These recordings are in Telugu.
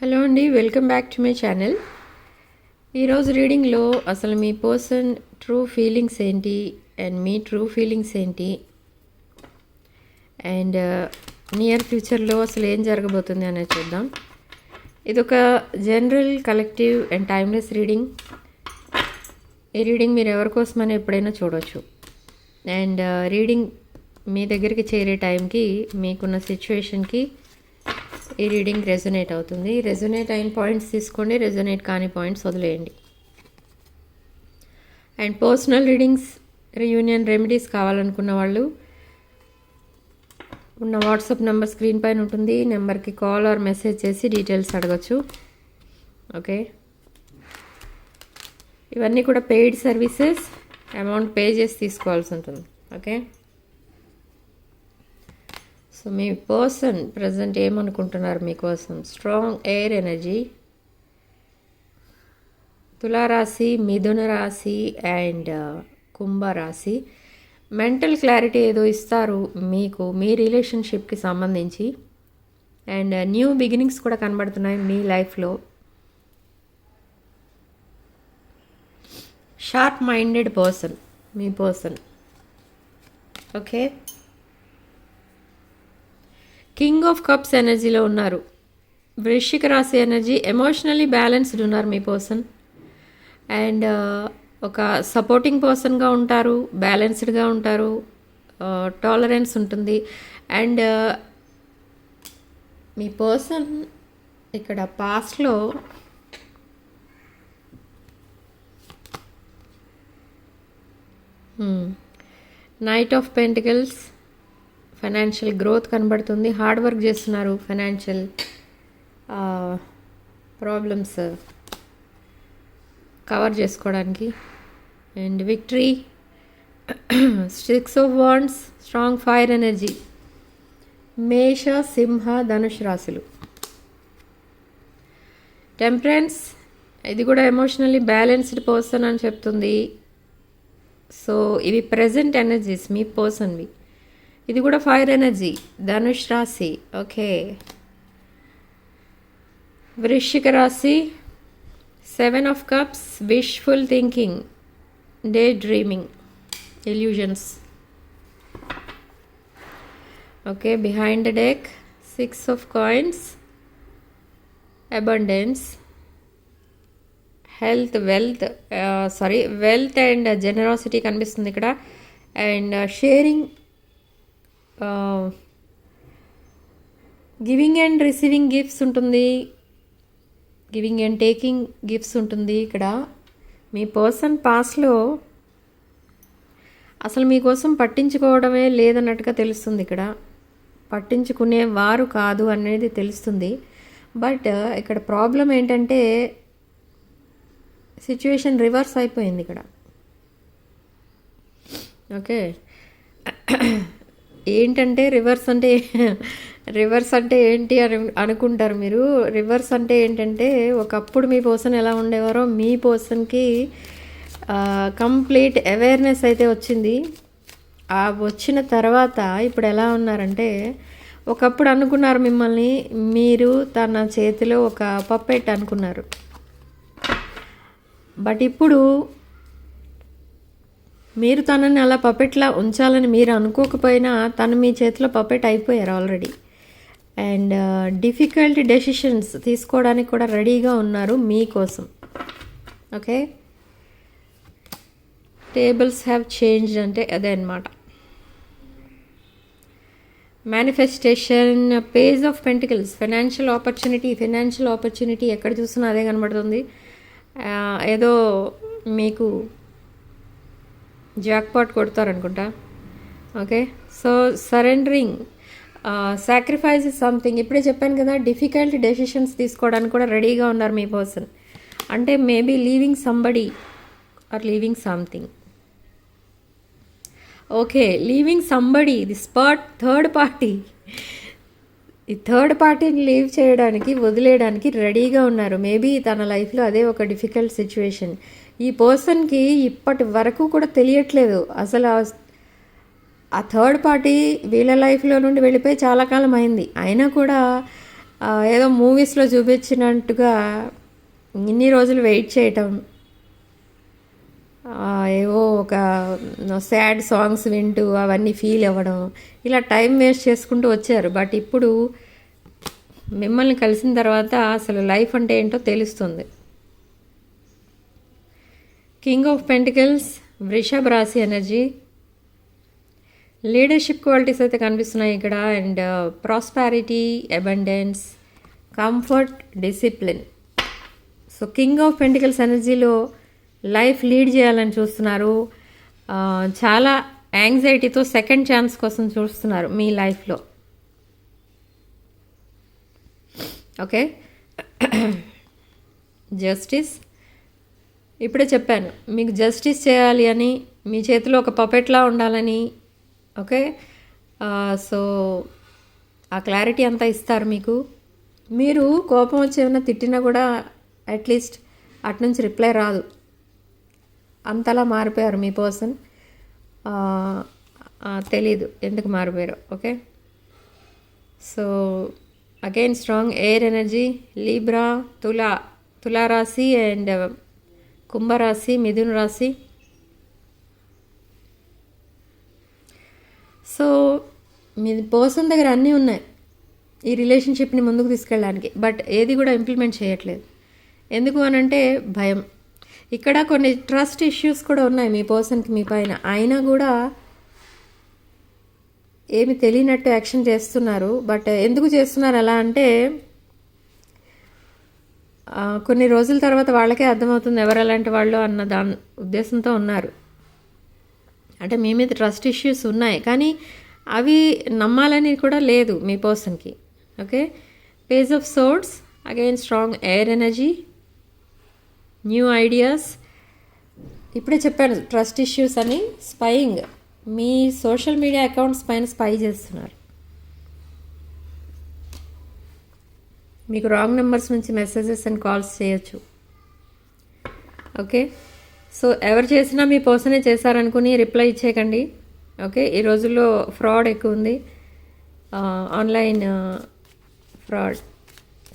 హలో అండి welcome back to my channel. ఈరోజు రీడింగ్లో అసలు మీ పర్సన్ ట్రూ ఫీలింగ్స్ ఏంటి అండ్ మీ ట్రూ ఫీలింగ్స్ ఏంటి? అండ్ uh, నియర్ ఫ్యూచర్లో అసలు ఏం జరగబోతుంది అనేది చూద్దాం. ఇది ఒక general collective and timeless reading. ఈ రీడింగ్ మీరు ఎవరికోసమైనా ఎప్పుడైనా చూడవచ్చు అండ్ uh, రీడింగ్ మీ దగ్గరికి చేరే టైంకి మీకున్న సిచ్యువేషన్కి ఈ రీడింగ్ రెజొనేట్ అవుతుంది. రెజొనేట్ అయిన పాయింట్స్ తీసుకోండి. రెజొనేట్ కాని పాయింట్స్ వదిలేయండి. And personal readings reunion remedies కావాలనుకున్న వాళ్ళు ఉన్న వాట్సాప్ నెంబర్ స్క్రీన్ పైన ఉంటుంది. నెంబర్కి కాల్ ఆర్ మెసేజ్ చేసి డీటెయిల్స్ అడగచ్చు. ఓకే? ఇవన్నీ కూడా పెయిడ్ సర్వీసెస్ అమౌంట్ పే చేసి తీసుకోవాల్సి ఉంటుంది. ఓకే? సో మీ పర్సన్ ప్రజెంట్ ఏమనుకుంటున్నారు మీకోసం? స్ట్రాంగ్ ఎయిర్ ఎనర్జీ తులారాశి మిథున రాశి అండ్ కుంభరాశి మెంటల్ క్లారిటీ ఏదో ఇస్తారు మీకు మీ రిలేషన్షిప్కి సంబంధించి. అండ్ న్యూ బిగినింగ్స్ కూడా కనబడుతున్నాయి మీ లైఫ్లో sharp minded person me person okay king of cups ఎనర్జీలో ఉన్నారు. వృశ్చిక రాశి ఎనర్జీ ఎమోషనల్లీ బ్యాలెన్స్డ్ ఉన్నారు మీ పర్సన్ అండ్ uh, ఒక సపోర్టింగ్ పర్సన్గా ఉంటారు బ్యాలెన్స్డ్గా ఉంటారు uh, టాలరెన్స్ ఉంటుంది. అండ్ uh, మీ పర్సన్ ఇక్కడ పాస్ట్లో night of pentacles financial growth కనబడుతుంది. హార్డ్ వర్క్ చేస్తున్నారు ఫైనాన్షియల్ ప్రాబ్లమ్స్ కవర్ చేసుకోవడానికి. And victory six of wands strong fire energy మేష సింహ ధనుష్ రాశులు. టెంపరెన్స్ ఇది కూడా ఎమోషనల్లీ బ్యాలెన్స్డ్ పర్సన్ అని చెప్తుంది. సో ఇవి ప్రజెంట్ ఎనర్జీస్ మీ పర్సన్వి ఇది కూడా ఫైర్ ఎనర్జీ. ధనుష్ రాశి. ఓకే. వృశ్చిక రాశి. Seven of cups. Wishful thinking. Day dreaming. Illusions okay. Behind the deck. Six of coins. Abundance. Health wealth sorry wealth and generosity కనిపిస్తుంది ఇక్కడ. And sharing giving and receiving gifts ఉంటుంది. గివింగ్ అండ్ టేకింగ్ గిఫ్ట్స్ ఉంటుంది ఇక్కడ. మీ పర్సన్ పాస్లో అసలు మీకోసం పట్టించుకోవడమే లేదన్నట్టుగా తెలుస్తుంది ఇక్కడ. పట్టించుకునే వారు కాదు అనేది తెలుస్తుంది. బట్ ఇక్కడ ప్రాబ్లం ఏంటంటే సిచ్యువేషన్ రివర్స్ అయిపోయింది ఇక్కడ. ఓకే ఏంటంటే రివర్స్ అంటే రివర్స్ అంటే ఏంటి అని అనుకుంటారు మీరు. రివర్స్ అంటే ఏంటంటే ఒకప్పుడు మీ పర్సన్ ఎలా ఉండేవారో మీ పర్సన్కి కంప్లీట్ అవేర్నెస్ అయితే వచ్చింది. ఆ వచ్చిన తర్వాత ఇప్పుడు ఎలా ఉన్నారంటే ఒకప్పుడు అనుకున్నారు మిమ్మల్ని మీరు తన చేతిలో ఒక పప్పెట్ అనుకున్నారు. బట్ ఇప్పుడు మీరు తనని అలా పపెట్లా ఉంచాలని మీరు అనుకోకపోయినా తను మీ చేతిలో పపెట్ అయిపోయారు ఆల్రెడీ అండ్ డిఫికల్ట్ డెసిషన్స్ తీసుకోవడానికి కూడా రెడీగా ఉన్నారు మీకోసం. ఓకే టేబుల్స్ హ్యావ్ చేంజ్ అంటే అదే అనమాట manifestation page of pentacles financial opportunity financial opportunity ఎక్కడ చూసినా అదే కనబడుతుంది. Uh, ఏదో మీకు jackpot కొడతారనుకుంటా. Okay so surrendering sacrifice something ఇప్పుడే చెప్పాను కదా డిఫికల్ట్ డెసిషన్స్ తీసుకోవడానికి కూడా రెడీగా ఉన్నారు మీ పర్సన్ అంటే maybe leaving somebody or leaving something okay leaving somebody the spot third party ఈ థర్డ్ పార్టీని లీవ్ చేయడానికి వదిలేయడానికి రెడీగా ఉన్నారు. మేబీ తన లైఫ్లో అదే ఒక డిఫికల్ట్ సిచ్యువేషన్ ఈ పర్సన్కి ఇప్పటి వరకు కూడా తెలియట్లేదు. అసలు ఆ థర్డ్ పార్టీ వీళ్ళ లైఫ్లో నుండి వెళ్ళిపోయి చాలా కాలం అయింది. అయినా కూడా ఏదో మూవీస్లో చూపించినట్టుగా ఇన్ని రోజులు వెయిట్ చేయటం ఏవో ఒక సాడ్ సాంగ్స్ వింటూ అవన్నీ ఫీల్ అవ్వడం ఇలా టైం వేస్ట్ చేసుకుంటూ వచ్చారు. బట్ ఇప్పుడు మిమ్మల్ని కలిసిన తర్వాత అసలు లైఫ్ అంటే ఏంటో తెలుస్తుంది. కింగ్ ఆఫ్ పెంటికల్స్ వృషభ రాశి ఎనర్జీ లీడర్షిప్ క్వాలిటీస్ అయితే కనిపిస్తున్నాయి ఇక్కడ. And prosperity abundance comfort discipline so king of pentacles ఎనర్జీలో లైఫ్ లీడ్ చేయాలని చూస్తున్నారు. Uh, చాలా యాంగ్జైటీతో సెకండ్ ఛాన్స్ కోసం చూస్తున్నారు మీ లైఫ్లో ఓకే జస్టిస్ ఇప్పుడే చెప్పాను మీకు జస్టిస్ చేయాలి అని మీ చేతిలో ఒక పపెట్లా ఉండాలని ఓకే సో ఆ క్లారిటీ అంతా ఇస్తారు మీకు. మీరు కోపం వచ్చి ఏమైనా తిట్టినా కూడా అట్లీస్ట్ అటు నుంచి రిప్లై రాదు. అంతలా మారిపోయారు మీ పర్సన్ తెలీదు ఎందుకు మారిపోయారు okay so again strong air energy libra తులా తులారాశి అండ్ కుంభరాశి మిథున రాశి. సో మీ పర్సన్ దగ్గర అన్నీ ఉన్నాయి. ఈ రిలేషన్షిప్ని ముందుకు తీసుకెళ్ళడానికి. బట్ ఏది కూడా ఇంప్లిమెంట్ చేయట్లేదు. ఎందుకు అనంటే భయం. ఇక్కడ కొన్ని ట్రస్ట్ ఇష్యూస్ కూడా ఉన్నాయి మీ పర్సన్కి మీ పైన. అయినా కూడా ఏమి తెలియనట్టు యాక్షన్ చేస్తున్నారు. బట్ ఎందుకు చేస్తున్నారు అలా అంటే కొన్ని రోజుల తర్వాత వాళ్ళకే అర్థమవుతుంది ఎవరు అలాంటి వాళ్ళు అన్న దాని ఉద్దేశంతో ఉన్నారు. అంటే మీ మీద ట్రస్ట్ ఇష్యూస్ ఉన్నాయి. కానీ అవి నమ్మాలని కూడా లేదు మీ పర్సన్కి okay page of swords again strong air energy new ideas ఇప్పుడే చెప్పాను ట్రస్ట్ ఇష్యూస్ అని స్పైయింగ్ మీ సోషల్ మీడియా అకౌంట్స్ పైన స్పై చేస్తున్నారు. మీకు రాంగ్ నెంబర్స్ నుంచి మెసేజెస్ అండ్ కాల్స్ చేయొచ్చు. ఓకే సో ఎవరు చేసినా మీ పర్సనే చేశారనుకుని రిప్లై ఇచ్చేయకండి. ఓకే ఈ రోజుల్లో ఫ్రాడ్ ఎక్కువ ఉంది. ఆన్లైన్ ఫ్రాడ్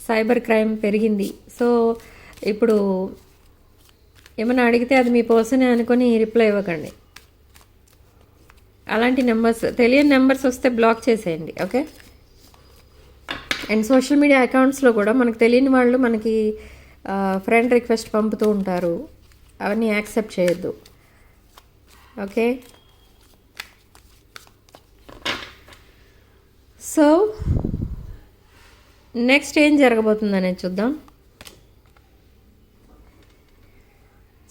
సైబర్ క్రైమ్ పెరిగింది. సో ఇప్పుడు ఏమైనా అడిగితే అది మీ పర్సనే అనుకొని రిప్లై ఇవ్వకండి. అలాంటి నెంబర్స్ తెలియని నెంబర్స్ వస్తే బ్లాక్ చేసేయండి. ఓకే అండ్ సోషల్ మీడియా అకౌంట్స్లో కూడా మనకు తెలియని వాళ్ళు మనకి ఫ్రెండ్ రిక్వెస్ట్ పంపుతూ ఉంటారు. అవన్నీ యాక్సెప్ట్ చేయొద్దు. ఓకే? సో నెక్స్ట్ ఏం జరగబోతుందనేది చూద్దాం.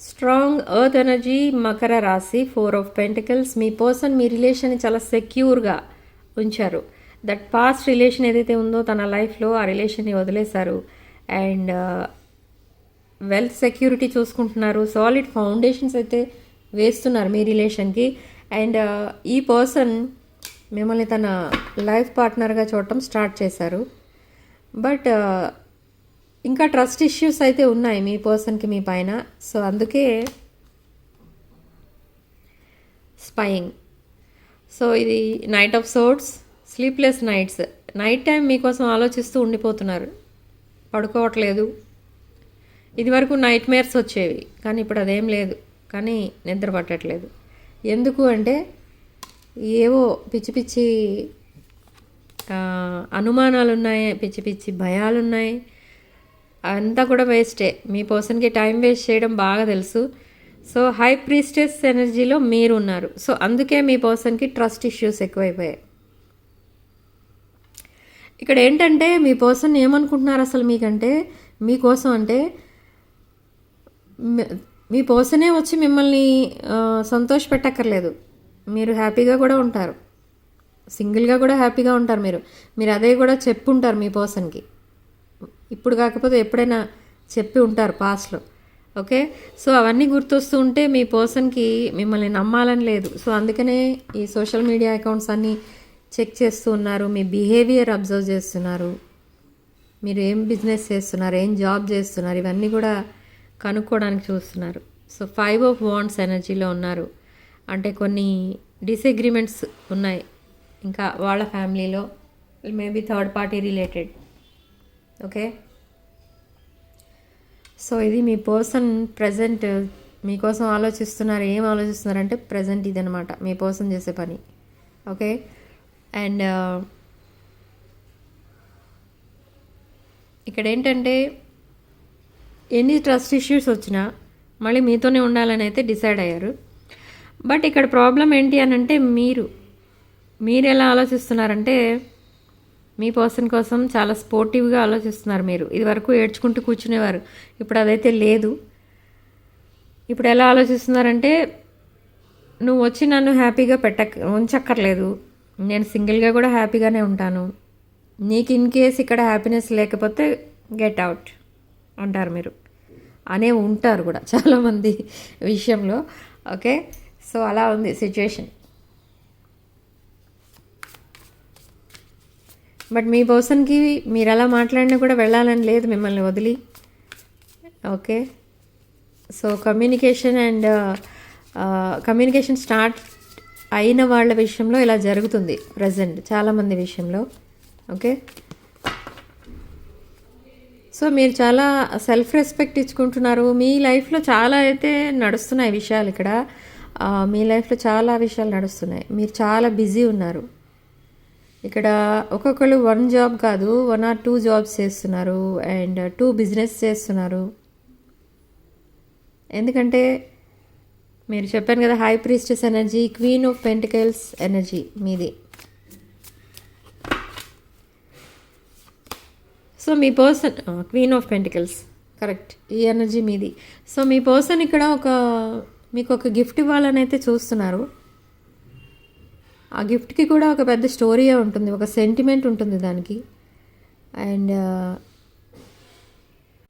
స్ట్రాంగ్ ఎర్త్ ఎనర్జీ మకర రాశి ఫోర్ ఆఫ్ పెంటికల్స్. మీ పర్సన్ మీ రిలేషన్ చాలా సెక్యూర్గా ఉంచారు. దట్ పాస్ట్ రిలేషన్ ఏదైతే ఉందో తన లైఫ్లో ఆ రిలేషన్ని వదిలేశారు. అండ్ వెల్త్ సెక్యూరిటీ చూసుకుంటున్నారు. సాలిడ్ ఫౌండేషన్స్ అయితే వేస్తున్నారు మీ రిలేషన్కి అండ్ uh, ఈ పర్సన్ మిమ్మల్ని తన లైఫ్ పార్ట్నర్గా చూడటం స్టార్ట్ చేశారు. బట్ uh, ఇంకా ట్రస్ట్ ఇష్యూస్ అయితే ఉన్నాయి మీ పర్సన్కి మీ పైన. సో అందుకే స్పయింగ్ సో ఇది night of swords sleepless nights night time మీకోసం ఆలోచిస్తూ ఉండిపోతున్నారు. పడుకోవట్లేదు. ఇదివరకు నైట్ మేర్స్ వచ్చేవి. కానీ ఇప్పుడు అదేం లేదు. కానీ నిద్ర పట్టట్లేదు. ఎందుకు అంటే ఏవో పిచ్చి పిచ్చి అనుమానాలు ఉన్నాయి పిచ్చి పిచ్చి భయాలు ఉన్నాయి అంతా కూడా వేస్టే మీ పర్సన్కి టైం వేస్ట్ చేయడం బాగా తెలుసు. సో హై ప్రీస్టెస్ ఎనర్జీలో మీరు ఉన్నారు సో అందుకే మీ పర్సన్కి ట్రస్ట్ ఇష్యూస్ ఎక్కువైపోయాయి. ఇక్కడ ఏంటంటే మీ పర్సన్ ఏమనుకుంటున్నారు అసలు మీకంటే? మీకోసం అంటే మీ- పర్సనే వచ్చి మిమ్మల్ని సంతోష పెట్టక్కర్లేదు. మీరు హ్యాపీగా కూడా ఉంటారు. సింగిల్గా కూడా హ్యాపీగా ఉంటారు మీరు. మీరు అదే కూడా చెప్పుంటారు మీ పర్సన్కి. ఇప్పుడు కాకపోతే ఎప్పుడైనా చెప్పి ఉంటారు పాస్ట్లో. ఓకే? సో అవన్నీ గుర్తొస్తూ ఉంటే మీ పర్సన్కి మిమ్మల్ని నమ్మాలని లేదు. సో అందుకనే ఈ సోషల్ మీడియా అకౌంట్స్ అన్నీ చెక్ చేస్తూ ఉన్నారు మీ బిహేవియర్ అబ్జర్వ్ చేస్తున్నారు మీరు ఏం బిజినెస్ చేస్తున్నారు ఏం జాబ్ చేస్తున్నారు ఇవన్నీ కూడా కనుక్కోవడానికి చూస్తున్నారు. సో ఫైవ్ ఆఫ్ వాండ్స్ ఎనర్జీలో ఉన్నారు. అంటే కొన్ని డిసగ్రిమెంట్స్ ఉన్నాయి ఇంకా వాళ్ళ ఫ్యామిలీలో maybe third party related. Okay? So ఇది మీ పర్సన్ ప్రజెంట్ మీకోసం ఆలోచిస్తున్నారు ఏం ఆలోచిస్తున్నారంటే ప్రజెంట్ ఇదనమాట మీ పర్సన్ చేసే పని. ఓకే? అండ్ ఇక్కడ ఏంటంటే ఎన్ని ట్రస్ట్ ఇష్యూస్ వచ్చినా మళ్ళీ మీతోనే ఉండాలని అయితే డిసైడ్ అయ్యారు. బట్ ఇక్కడ ప్రాబ్లం ఏంటి అని అంటే మీరు మీరు ఎలా ఆలోచిస్తున్నారంటే మీ పర్సన్ కోసం చాలా స్పోర్టివ్గా ఆలోచిస్తున్నారు మీరు. ఇదివరకు ఏడ్చుకుంటూ కూర్చునేవారు. ఇప్పుడు అదైతే లేదు. ఇప్పుడు ఎలా ఆలోచిస్తున్నారంటే నువ్వు వచ్చి నన్ను హ్యాపీగా పెట్ట ఉంచక్కర్లేదు. నేను సింగిల్గా కూడా హ్యాపీగానే ఉంటాను. నీకు ఇన్ కేస్ ఇక్కడ హ్యాపీనెస్ లేకపోతే గెట్ అవుట్ అంటారు మీరు. అనే ఉంటారు కూడా చాలామంది విషయంలో. ఓకే? సో అలా ఉంది సిచ్యుయేషన్. బట్ మీ పర్సన్కి మీరు ఎలా మాట్లాడినా కూడా వెళ్ళాలని లేదు మిమ్మల్ని వదిలి. Okay? So communication and communication start అయిన వాళ్ళ విషయంలో ఇలా జరుగుతుంది ప్రజెంట్ చాలామంది విషయంలో. ఓకే సో మీరు చాలా సెల్ఫ్ రెస్పెక్ట్ ఇచ్చుకుంటున్నారు. మీ లైఫ్లో చాలా అయితే నడుస్తున్నాయి విషయాలు ఇక్కడ. మీ లైఫ్లో చాలా విషయాలు నడుస్తున్నాయి. మీరు చాలా బిజీ ఉన్నారు. ఇక్కడ ఒక్కొక్కరు వన్ జాబ్ కాదు వన్ ఆర్ టూ జాబ్స్ చేస్తున్నారు అండ్ టూ బిజినెస్ చేస్తున్నారు. ఎందుకంటే మీరు చెప్పాను కదా high priestess energy queen of pentacles energy మీది. So me person queen of pentacles correct ఈ ఎనర్జీ మీది. సో మీ పర్సన్ ఇక్కడ ఒక మీకు ఒక గిఫ్ట్ ఇవ్వాలని అయితే చూస్తున్నారు. ఆ గిఫ్ట్కి కూడా ఒక పెద్ద స్టోరీయే ఉంటుంది ఒక సెంటిమెంట్ ఉంటుంది దానికి. అండ్